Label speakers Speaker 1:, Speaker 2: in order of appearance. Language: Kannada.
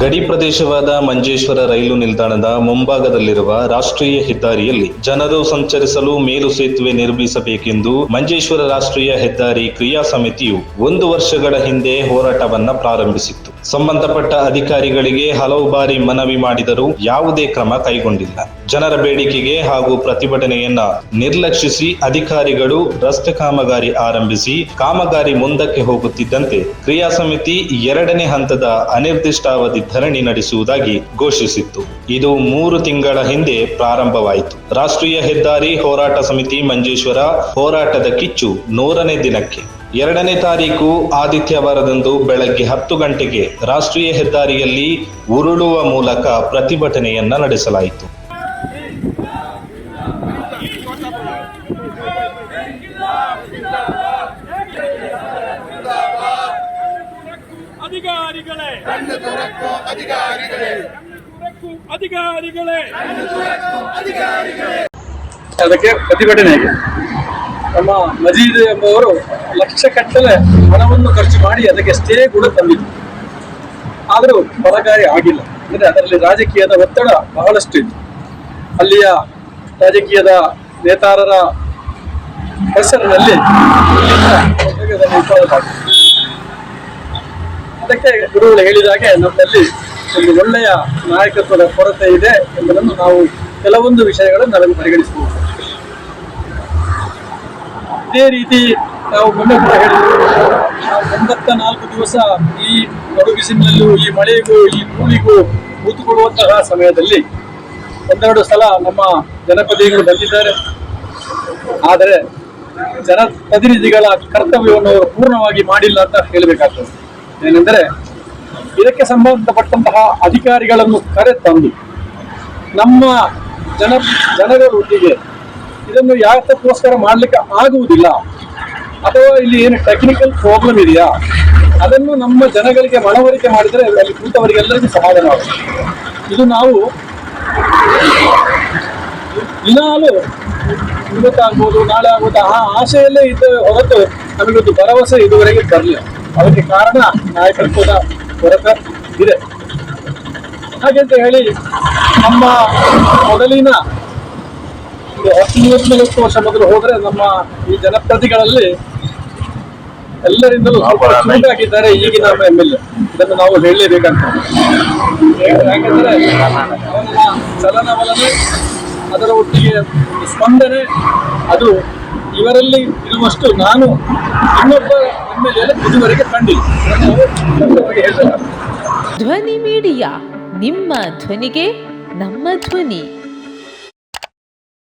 Speaker 1: ಗಡಿ ಪ್ರದೇಶವಾದ ಮಂಜೇಶ್ವರ ರೈಲು ನಿಲ್ದಾಣದ ಮುಂಭಾಗದಲ್ಲಿರುವ ರಾಷ್ಟ್ರೀಯ ಹೆದ್ದಾರಿಯಲ್ಲಿ ಜನರು ಸಂಚರಿಸಲು ಮೇಲು ಸೇತುವೆ ನಿರ್ಮಿಸಬೇಕೆಂದು ಮಂಜೇಶ್ವರ ರಾಷ್ಟ್ರೀಯ ಹೆದ್ದಾರಿ ಕ್ರಿಯಾ ಸಮಿತಿಯು ಒಂದು ವರ್ಷಗಳ ಹಿಂದೆ ಹೋರಾಟವನ್ನ ಪ್ರಾರಂಭಿಸಿತ್ತು. ಸಂಬಂಧಪಟ್ಟ ಅಧಿಕಾರಿಗಳಿಗೆ ಹಲವು ಬಾರಿ ಮನವಿ ಮಾಡಿದರೂ ಯಾವುದೇ ಕ್ರಮ ಕೈಗೊಂಡಿಲ್ಲ. ಜನರ ಬೇಡಿಕೆಗೆ ಹಾಗೂ ಪ್ರತಿಭಟನೆಯನ್ನ ನಿರ್ಲಕ್ಷಿಸಿ ಅಧಿಕಾರಿಗಳು ರಸ್ತೆ ಕಾಮಗಾರಿ ಆರಂಭಿಸಿ ಕಾಮಗಾರಿ ಮುಂದಕ್ಕೆ ಹೋಗುತ್ತಿದ್ದಂತೆ ಕ್ರಿಯಾ ಸಮಿತಿ ಎರಡನೇ ಹಂತದ ಅನಿರ್ದಿಷ್ಟಾವಧಿ ಧರಣಿ ನಡೆಸುವುದಾಗಿ ಘೋಷಿಸಿತ್ತು. ಇದು ಮೂರು ತಿಂಗಳ ಹಿಂದೆ ಪ್ರಾರಂಭವಾಯಿತು. ರಾಷ್ಟ್ರೀಯ ಹೆದ್ದಾರಿ ಹೋರಾಟ ಸಮಿತಿ ಮಂಜೇಶ್ವರ ಹೋರಾಟದ ಕಿಚ್ಚು ನೂರನೇ ದಿನಕ್ಕೆ. ಎರಡನೇ ತಾರೀಕು ಆದಿತ್ಯವಾರದಂದು ಬೆಳಗ್ಗೆ ಹತ್ತು ಗಂಟೆಗೆ ರಾಷ್ಟ್ರೀಯ ಹೆದ್ದಾರಿಯಲ್ಲಿ ಉರುಳುವ ಮೂಲಕ ಪ್ರತಿಭಟನೆಯನ್ನ ನಡೆಸಲಾಯಿತು.
Speaker 2: ಅಧಿಕಾರಿಗಳೇ
Speaker 3: ಅಧಿಕಾರಿಗಳೇ!
Speaker 2: ಅಧಿಕಾರಿಗಳೇ!
Speaker 3: ಅದಕ್ಕೆ ಪ್ರತಿಭಟನೆ ಆಗಿದೆ. ನಮ್ಮ ಮಜೀದ್ ಎಂಬುವರು ಲಕ್ಷ ಕಟ್ಟಲೆ ಹಣವನ್ನು ಖರ್ಚು ಮಾಡಿ ಅದಕ್ಕೆ ಸ್ಟೇ ಕೂಡ ತಂದಿದ್ರು. ಆದರೂ ಫಲಕಾರಿ ಆಗಿಲ್ಲ. ಅಂದರೆ ಅದರಲ್ಲಿ ರಾಜಕೀಯದ ಒತ್ತಡ ಬಹಳಷ್ಟು ಇತ್ತು. ಅಲ್ಲಿಯ ರಾಜಕೀಯದ ನೇತಾರರ ಹೆಸರಿನಲ್ಲಿ ಅದಕ್ಕೆ ಗುರುಗಳು ಹೇಳಿದಾಗೆ ನಮ್ಮಲ್ಲಿ ಒಂದು ಒಳ್ಳೆಯ ನಾಯಕತ್ವದ ಕೊರತೆ ಇದೆ ಎಂಬುದನ್ನು ನಾವು ಕೆಲವೊಂದು ವಿಷಯಗಳನ್ನು ನಾವು ಪರಿಗಣಿಸಬಹುದು. ಇದೇ ರೀತಿ ನಾವು ಕೂಡ ಹೇಳಿದ್ವಿ ನಾಲ್ಕು ದಿವಸ ಈ ಬಿಸಿಲಿನಲ್ಲೂ ಈ ಮಳೆಗೂ, ಈ ಧೂಳಿಗೂ ಕೂತುಕೊಳ್ಳುವಂತಹ ಸಮಯದಲ್ಲಿ ಒಂದೆರಡು ಸಲ ನಮ್ಮ ಜನಪದಿಗಳು ಬಂದಿದ್ದಾರೆ. ಆದರೆ ಜನಪ್ರತಿನಿಧಿಗಳ ಕರ್ತವ್ಯವನ್ನು ಅವರು ಪೂರ್ಣವಾಗಿ ಮಾಡಿಲ್ಲ ಅಂತ ಹೇಳಬೇಕಾಗ್ತದೆ. ಏನೆಂದರೆ ಇದಕ್ಕೆ ಸಂಬಂಧಪಟ್ಟಂತಹ ಅಧಿಕಾರಿಗಳನ್ನು ಕರೆ ತಂದು ನಮ್ಮ ಜನ ಜನಗಳೊಟ್ಟಿಗೆ ಇದನ್ನು ಯಾತಕ್ಕೋಸ್ಕರ ಮಾಡಲಿಕ್ಕೆ ಆಗುವುದಿಲ್ಲ? ಅಥವಾ ಇಲ್ಲಿ ಏನು ಟೆಕ್ನಿಕಲ್ ಪ್ರಾಬ್ಲಮ್ ಇದೆಯಾ? ಅದನ್ನು ನಮ್ಮ ಜನಗಳಿಗೆ ಮನವರಿಕೆ ಮಾಡಿದರೆ ಅಲ್ಲಿ ಕೂತವರಿಗೆಲ್ಲರಿಗೂ ಸಮಾಧಾನ ಆಗುತ್ತೆ. ಇದು ನಾವು ದಿನಾಲು ಇವತ್ತಾಗ್ಬೋದು ನಾಳೆ ಆಗ್ಬೋದು ಆ ಆಶೆಯಲ್ಲೇ ಇದ್ದ ಹೊರತು ನಮಗೊಂದು ಭರವಸೆ ಇದುವರೆಗೆ ಬರಲಿಲ್ಲ. ಅದಕ್ಕೆ ಕಾರಣ ನಾಯಕತ್ವದ ಕೊರತೆ ಇದೆ. ಹಾಗೆಂತ ಹೇಳಿ ನಮ್ಮ ಮೊದಲಿನ ಒಂದು ಹತ್ತು ಮೂವತ್ತು ವರ್ಷ ಮೊದಲು ಹೋದ್ರೆ ನಮ್ಮ ಈ ಜನಪ್ರತಿಗಳಲ್ಲಿ ಎಲ್ಲರಿಂದಲೂ ಆಗಿದ್ದಾರೆ ಈಗಿನ ಎಂ ಎಲ್ ಎ ಇದನ್ನು ನಾವು ಹೇಳಲೇಬೇಕಂತ. ಯಾಕಂದ್ರೆ ಅವನ ಚಲನವಲನೆ ಅದರ ಒಟ್ಟಿಗೆ ಸ್ಪಂದನೆ ಅದು ಇವರಲ್ಲಿ ಇರುವಷ್ಟು ನಾನು ಇನ್ನೊಬ್ಬ ಎಂ ಎಲ್ ಎ ಇದುವರೆಗೆ ಕಂಡಿಲ್ಲ.
Speaker 4: ಧ್ವನಿ ಮೀಡಿಯಾ ನಿಮ್ಮ ಧ್ವನಿಗೆ ನಮ್ಮ ಧ್ವನಿ.